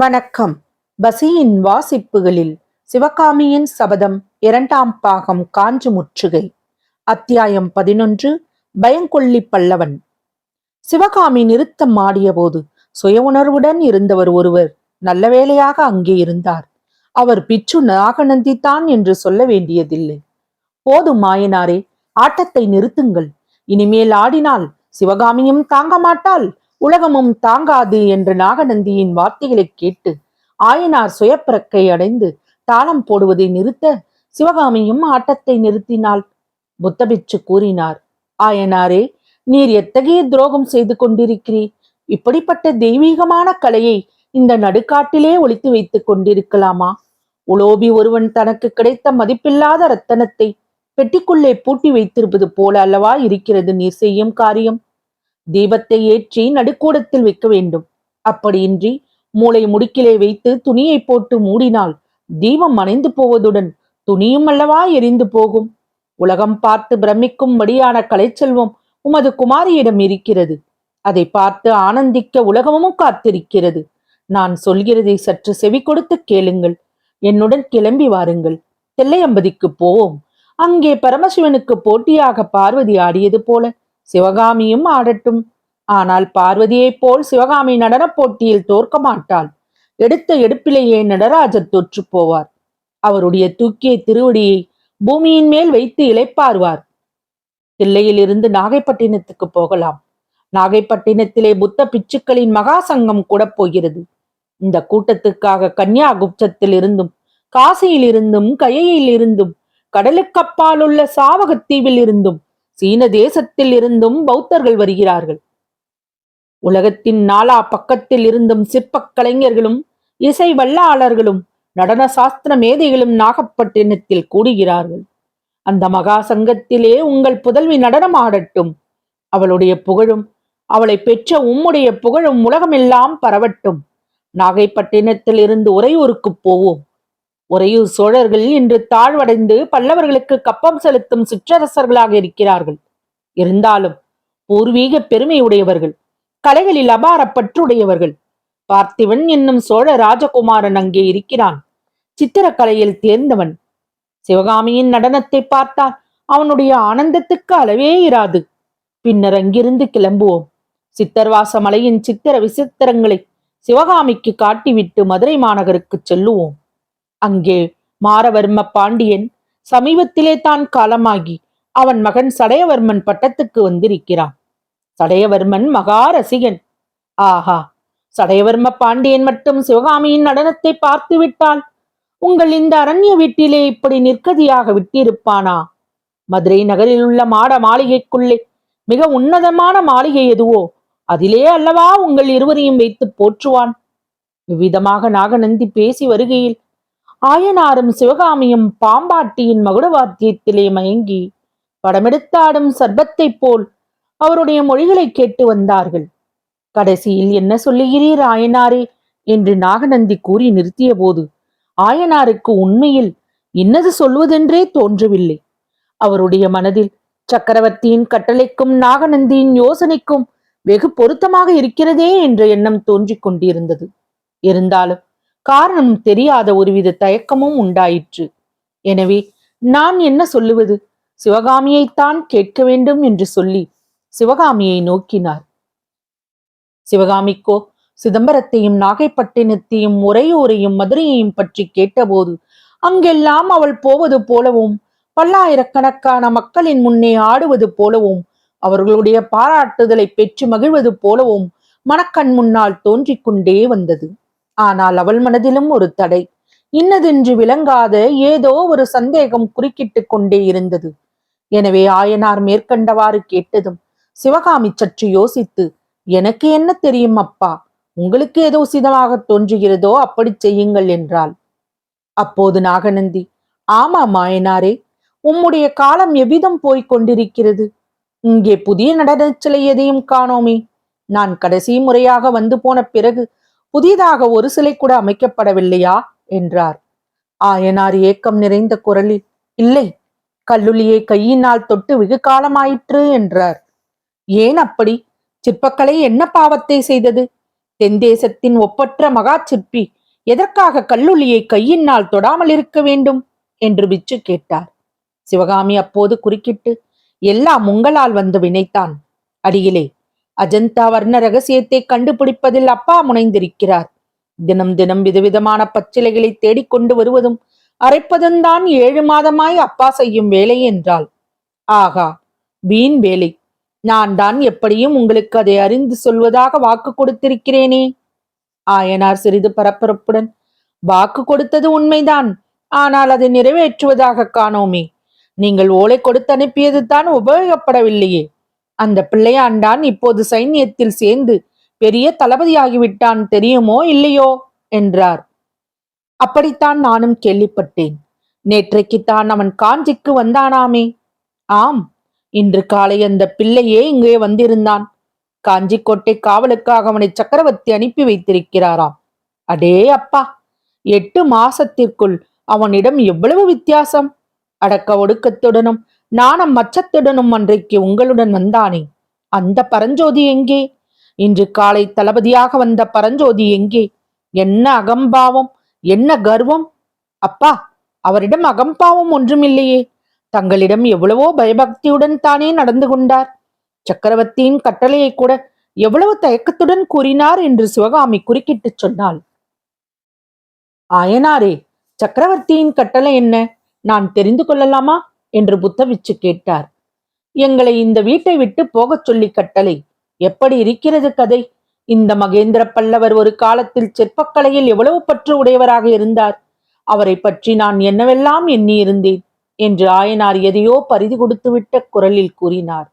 வணக்கம். பசியின் வாசிப்புகளில் சிவகாமியின் சபதம் இரண்டாம் பாகம் காஞ்சு முற்றுகை. அத்தியாயம் பதினொன்று பயங்கொள்ளி பல்லவன். சிவகாமி நிறுத்தம் ஆடியபோது சுய உணர்வுடன் இருந்தவர் ஒருவர் நல்ல வேளையாக அங்கே இருந்தார். அவர் பிச்சு நாகநந்தி தான் என்று சொல்ல வேண்டியதில்லை. போதும் மாயனாரே ஆட்டத்தை நிறுத்துங்கள். இனிமேல் ஆடினால் சிவகாமியும் தாங்க மாட்டாள். உலகமும் தாங்காது என்று நாகநந்தியின் வார்த்தைகளைக் கேட்டு ஆயனார் சுயப்பிறக்கை அடைந்து தாளம் போடுவதை நிறுத்த சிவகாமியும் ஆட்டத்தை நிறுத்தினாள். புத்தபிச்சு கூறினார் ஆயனாரே நீர் எத்தகைய துரோகம் செய்து கொண்டிருக்கிறீர்? இப்படிப்பட்ட தெய்வீகமான கலையை இந்த நடுக்காட்டிலே ஒழித்து வைத்துக் கொண்டிருக்கலாமா? உலோபி ஒருவன் தனக்கு கிடைத்த மதிப்பில்லாத ரத்தனத்தை பெட்டிக்குள்ளே பூட்டி வைத்திருப்பது போல அல்லவா இருக்கிறது நீர் செய்யும் காரியம்? தீபத்தை ஏற்றி நடுக்கூடத்தில் வைக்க வேண்டும். அப்படியின்றி மூளை முடுக்கிலே வைத்து துணியை போட்டு மூடினால் தீபம் அணைந்து போவதுடன் துணியும் அல்லவா எரிந்து போகும். உலகம் பார்த்து பிரமிக்கும்படியான கலைச்செல்வம் உமது குமாரியிடம் இருக்கிறது. அதை பார்த்து ஆனந்திக்க உலகமும் காத்திருக்கிறது. நான் சொல்கிறதை சற்று செவி கொடுத்து கேளுங்கள். என்னுடன் கிளம்பி வாருங்கள். தெல்லையம்பதிக்கு போவோம். அங்கே பரமசிவனுக்கு போட்டியாக பார்வதி ஆடியது போல சிவகாமியும் ஆடட்டும். ஆனால் பார்வதியைப் போல் சிவகாமி நடனப் போட்டியில் தோற்க மாட்டாள். எடுத்த எடுப்பிலேயே நடராஜர் தோற்று போவார். அவருடைய தூக்கிய திருவடியை பூமியின் மேல் வைத்து இழைப்பார்வார் தில்லையிலிருந்து நாகைப்பட்டினத்துக்கு போகலாம். நாகைப்பட்டினத்திலே புத்த பிச்சுக்களின் மகா சங்கம் கூட போகிறது. இந்த கூட்டத்துக்காக கன்னியாகுப்தத்தில் இருந்தும் காசியில் இருந்தும் கயையில் இருந்தும் கடலுக்கப்பால் உள்ள சாவகத்தீவில் இருந்தும் சீன தேசத்தில் இருந்தும் பௌத்தர்கள் வருகிறார்கள். உலகத்தின் நாலா பக்கத்தில் இருந்தும் சிற்பக் கலைஞர்களும் இசை வல்லாளர்களும் நடன சாஸ்திர மேதைகளும் நாகப்பட்டினத்தில் கூடுகிறார்கள். அந்த மகா சங்கத்திலே உங்கள் புதல்வி நடனம் ஆடட்டும் அவளுடைய புகழும் அவளை பெற்ற உம்முடைய புகழும் உலகமெல்லாம் பரவட்டும். நாகைப்பட்டினத்தில் இருந்து உறையூருக்கு போவோம். உறையூர் சோழர்கள் இன்று தாழ்வடைந்து பல்லவர்களுக்கு கப்பம் செலுத்தும் சிற்றரசர்களாக இருக்கிறார்கள். இருந்தாலும் பூர்வீக பெருமை உடையவர்கள் கலைகளில் அபார பற்றுடையவர்கள் பார்த்திவன் என்னும் சோழ ராஜகுமாரன் அங்கே இருக்கிறான். சித்திரக்கலையில் தேர்ந்தவன். சிவகாமியின் நடனத்தை பார்த்தால் அவனுடைய ஆனந்தத்துக்கு அளவே இராது. பின்னர் அங்கிருந்து கிளம்புவோம். சித்தர்வாச மலையின் சித்திர விசித்திரங்களை சிவகாமிக்கு காட்டிவிட்டு மதுரை மாநகருக்கு செல்லுவோம். அங்கே மாரவர்ம பாண்டியன் சமீபத்திலே தான் காலமாகி அவன் மகன் சடையவர்மன் பட்டத்துக்கு வந்திருக்கிறான். சடையவர்மன் மகா ரசிகன் ஆஹா சடையவர்ம பாண்டியன் மட்டும் சிவகாமியின் நடனத்தை பார்த்து விட்டால் உங்கள் இந்த அரண்ய வீட்டிலே இப்படி நிற்கதியாக விட்டிருப்பானா? மதுரை நகரில் உள்ள மாட மாளிகைக்குள்ளே மிக உன்னதமான மாளிகை எதுவோ அதிலே அல்லவா உங்கள் இருவரையும் வைத்து போற்றுவான்? இவ்விதமாக நாகநந்தி பேசி வருகையில் ஆயனாரும் சிவகாமியும் பாம்பாட்டியின் மகுடவாத்தியத்திலே மயங்கி படமெடுத்தாடும் சர்பத்தைப் போல் அவருடைய மொழிகளை கேட்டு வந்தார்கள். கடைசியில் என்ன சொல்லுகிறீர் ஆயனாரே? என்று நாகநந்தி கூறி நிறுத்திய போது ஆயனாருக்கு உண்மையில் இன்னது சொல்வதென்றே தோன்றவில்லை. அவருடைய மனதில் சக்கரவர்த்தியின் கட்டளைக்கும் நாகநந்தியின் யோசனைக்கும் வெகு பொருத்தமாக இருக்கிறதே என்ற எண்ணம் தோன்றிக் கொண்டிருந்தது. இருந்தாலும் காரணம் தெரியாத ஒருவித தயக்கமும் உண்டாயிற்று. எனவே நான் என்ன சொல்லுவது? சிவகாமியைத்தான் கேட்க வேண்டும் என்று சொல்லி சிவகாமியை நோக்கினார். சிவகாமிக்கோ சிதம்பரத்தையும் நாகைப்பட்டினத்தையும் உறையூரையும் மதுரையையும் பற்றி கேட்டபோது அங்கெல்லாம் அவள் போவது போலவும் பல்லாயிரக்கணக்கான மக்களின் முன்னே ஆடுவது போலவும் அவர்களுடைய பாராட்டுதலை பெற்று மகிழ்வது போலவும் மனக்கண் முன்னால் தோன்றிக் கொண்டே வந்தது. ஆனால் அவள் மனதிலும் ஒரு தடை. இன்னதென்று விளங்காத ஏதோ ஒரு சந்தேகம் குறுக்கிட்டு கொண்டே இருந்தது. எனவே ஆயனார் மேற்கண்டவாறு கேட்டதும் சிவகாமி சற்று யோசித்து எனக்கு என்ன தெரியும் அப்பா? உங்களுக்கு ஏதோ உசிதமாக தோன்றுகிறதோ அப்படி செய்யுங்கள் என்றாள். அப்போது நாகநந்தி ஆமா மாயனாரே உம்முடைய காலம் எவ்விதம் போய்க் கொண்டிருக்கிறது? இங்கே புதிய நடனச்சிலை எதையும் காணோமே. நான் கடைசி முறையாக வந்து போன பிறகு புதிதாக ஒரு சிலை கூட அமைக்கப்படவில்லையா? என்றார். ஆயனார் ஏக்கம் நிறைந்த குரலில் இல்லை கல்லுளியை கையினால் தொட்டு வெகு காலமாயிற்று என்றார். ஏன் அப்படி? சிற்பக்கலை என்ன பாவத்தை செய்தது? தென் தேசத்தின் ஒப்பற்ற மகா சிற்பி எதற்காக கல்லுளியை கையினால் தொடாமல் இருக்க வேண்டும்? என்று பிச்சு கேட்டார். சிவகாமி அப்போது குறுக்கிட்டு எல்லாம் உங்களால் வந்து வினைத்தான். அடியிலே அஜந்தா வர்ண ரகசியத்தை கண்டுபிடிப்பதில் அப்பா முனைந்திருக்கிறார். தினம் தினம் விதவிதமான பச்சிலைகளை தேடிக்கொண்டு வருவதும் அரைப்பதும் தான் ஏழு மாதமாய் அப்பா செய்யும் வேலை என்றாள். ஆகா வீண் வேலை. நான் தான் எப்படியும் உங்களுக்கு அதை அறிந்து சொல்வதாக வாக்கு கொடுத்திருக்கிறேனே. ஆயனார் சிறிது பரபரப்புடன் வாக்கு கொடுத்தது உண்மைதான். ஆனால் அதை நிறைவேற்றுவதாக காணோமே. நீங்கள் ஓலை கொடுத்து அனுப்பியது தான் உபயோகப்படவில்லையே. அந்த பிள்ளையாண்டான் இப்போது சைன்யத்தில் சேர்ந்து பெரிய தளபதியாகிவிட்டான் தெரியுமோ இல்லையோ என்றார். அப்படித்தான் நானும் கேள்விப்பட்டேன். நேற்றைக்குத்தான் அவன் காஞ்சிக்கு வந்தானாமே. ஆம் இன்று காலை அந்த பிள்ளையே இங்கே வந்திருந்தான். காஞ்சிக்கோட்டை காவலுக்காக அவனை சக்கரவர்த்தி அனுப்பி வைத்திருக்கிறாராம். அடே அப்பா எட்டு மாசத்திற்குள் அவனிடம் எவ்வளவு வித்தியாசம்? அடக்க ஒடுக்கத்துடனும் நாணம் மச்சத்துடனும் அன்றைக்கு உங்களுடன் வந்தானே? அந்த பரஞ்சோதி எங்கே? இன்று காலை தளபதியாக வந்த பரஞ்சோதி எங்கே? என்ன அகம்பாவம்? என்ன கர்வம்? அப்பா அவரிடம் அகம்பாவம் ஒன்றுமில்லையே. தங்களிடம் எவ்வளவோ பயபக்தியுடன் தானே நடந்து கொண்டார். சக்கரவர்த்தியின் கட்டளையை கூட எவ்வளவு தயக்கத்துடன் கூறினார் என்று சிவகாமி குறுக்கிட்டு சொன்னாள். ஆயனாரே சக்கரவர்த்தியின் கட்டளை என்ன? நான் தெரிந்து கொள்ளலாமா? என்று புத்தவிச்சு கேட்டார். எங்களை இந்த வீட்டை விட்டு போகச் சொல்லி கட்டளை. எப்படி இருக்கிறது கதை? இந்த மகேந்திர பல்லவர் ஒரு காலத்தில் சிற்பக்கலையில் எவ்வளவு பற்று உடையவராக இருந்தார்? அவரை பற்றி நான் என்னவெல்லாம் எண்ணியிருந்தேன்? என்று ஆயனார் எதையோ பரிதி கொடுத்துவிட்ட குரலில் கூறினார்.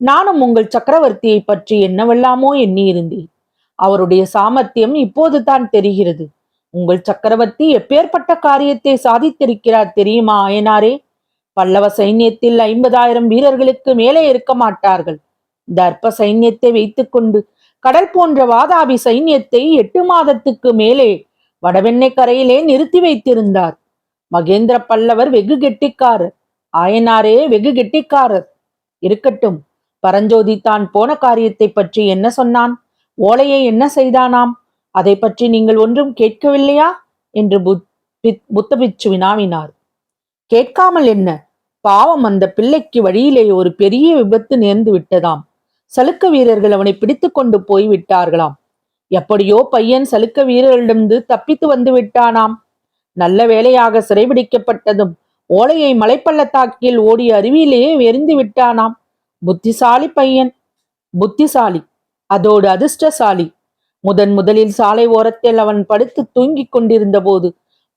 நானும் உங்கள் சக்கரவர்த்தியை பற்றி என்னவெல்லாமோ எண்ணியிருந்தேன். அவருடைய சாமர்த்தியம் இப்போது தான் தெரிகிறது. உங்கள் சக்கரவர்த்தி எப்பேற்பட்ட காரியத்தை சாதித்திருக்கிறார் தெரியுமா ஆயனாரே? பல்லவ சைன்யத்தில் ஐம்பதாயிரம் வீரர்களுக்கு மேலே இருக்க மாட்டார்கள். தர்ப்ப சைன்யத்தை வைத்துக்கொண்டு கடல் போன்ற வாதாபி சைன்யத்தை எட்டு மாதத்துக்கு மேலே வடவெண்ணை கரையிலே நிறுத்தி வைத்திருந்தார். மகேந்திர பல்லவர் வெகு கெட்டிக்காரர். ஆயனாரே வெகு கெட்டிக்காரர். இருக்கட்டும் பரஞ்சோதி தான் போன காரியத்தை பற்றி என்ன சொன்னான்? ஓலையை என்ன செய்தானாம்? அதை பற்றி நீங்கள் ஒன்றும் கேட்கவில்லையா? என்று புத்தபிச்சு வினாவினார் கேட்காமல் என்ன? பாவம் அந்த பிள்ளைக்கு வழியிலே ஒரு பெரிய விபத்து நேர்ந்து விட்டதாம். சலுக்க வீரர்கள் அவனை பிடித்து கொண்டு போய் விட்டார்களாம். எப்படியோ பையன் சலுக்க வீரர்களிடமிருந்து தப்பித்து வந்து விட்டானாம். நல்ல வேலையாக சிறைபிடிக்கப்பட்டதும் ஓலையை மலைப்பள்ளத்தாக்கில் ஓடிய அருவியிலேயே எரிந்து விட்டானாம். புத்திசாலி பையன். புத்திசாலி. அதோடு அதிர்ஷ்டசாலி. முதன் முதலில் சாலை ஓரத்தில் அவன் படுத்து தூங்கிக் கொண்டிருந்த போது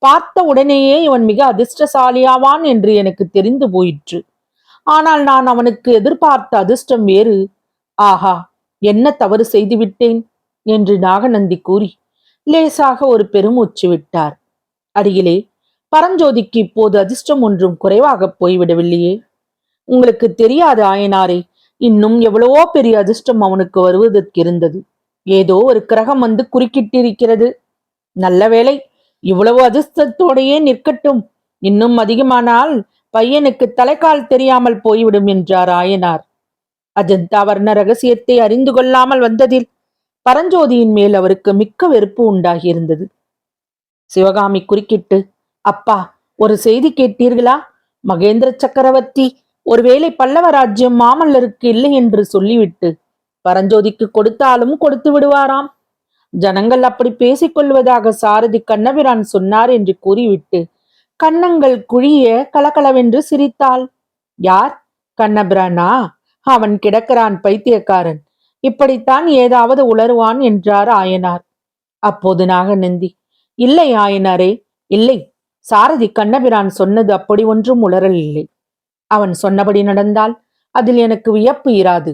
பார்த்த உடனேயே இவன் மிக அதிர்ஷ்டசாலியாவான் என்று எனக்கு தெரிந்து போயிற்று. ஆனால் நான் அவனுக்கு எதிர்பார்த்த அதிர்ஷ்டம் வேறு. ஆஹா என்ன தவறு செய்துவிட்டேன்? என்று நாகநந்தி கூறி லேசாக ஒரு பெருமூச்சு விட்டார். அருகிலே பரஞ்சோதிக்கு இப்போது அதிர்ஷ்டம் ஒன்றும் குறைவாக போய்விடவில்லையே. உங்களுக்கு தெரியாது ஆயனாரே இன்னும் எவ்வளவோ பெரிய அதிர்ஷ்டம் அவனுக்கு வருவதற்கு இருந்தது ஏதோ ஒரு கிரகம் வந்து குறுக்கிட்டிருக்கிறது. நல்ல வேலை இவ்வளவு அதிர்ஷ்டத்தோடையே நிற்கட்டும். இன்னும் அதிகமானால் பையனுக்கு தலைக்கால் தெரியாமல் போய்விடும் என்றார் ஆயனார். அஜந்தா வர்ண ரகசியத்தை அறிந்து கொள்ளாமல் வந்ததில் பரஞ்சோதியின் மேல் அவருக்கு மிக்க வெறுப்பு உண்டாகியிருந்தது. சிவகாமி குறுக்கிட்டு அப்பா ஒரு செய்தி கேட்டீர்களா? மகேந்திர சக்கரவர்த்தி ஒருவேளை பல்லவ ராஜ்யம் மாமல்லருக்கு இல்லை என்று சொல்லிவிட்டு பரஞ்சோதிக்கு கொடுத்தாலும் கொடுத்து விடுவாராம். ஜனங்கள் அப்படி பேசிக் கொள்வதாக சாரதி கண்ணபிரான் சொன்னார் என்று கூறிவிட்டு கண்ணங்கள் குழிய கலகலவென்று சிரித்தாள். யார்? கண்ணபிரானா? அவன் கிடக்கிறான் பைத்தியக்காரன். இப்படித்தான் ஏதாவது உளருவான் என்றார் ஆயனார். அப்போது நாகநந்தி இல்லை ஆயனாரே இல்லை. சாரதி கண்ணபிரான் சொன்னது அப்படி ஒன்றும் உளறல் இல்லை அவன் சொன்னபடி நடந்தால் அதில் எனக்கு வியப்பு இராது.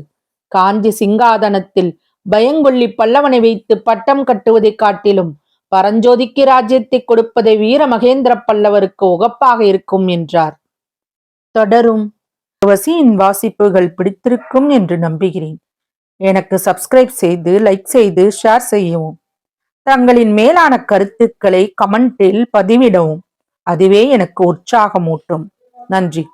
காஞ்சி சிங்காதனத்தில் பயங்கொள்ளி பல்லவனை வைத்து பட்டம் கட்டுவதைக் காட்டிலும் பரஞ்சோதிக்கு ராஜ்யத்தை கொடுப்பதை வீர மகேந்திர பல்லவருக்கு உகப்பாக இருக்கும் என்றார். தொடரும். வசியின் வாசிப்புகள் பிடித்திருக்கும் என்று நம்புகிறேன். எனக்கு சப்ஸ்கிரைப் செய்து லைக் செய்து ஷேர் செய்யவும். தங்களின் மேலான கருத்துக்களை கமெண்டில் பதிவிடவும். அதுவே எனக்கு உற்சாகமூட்டும். நன்றி.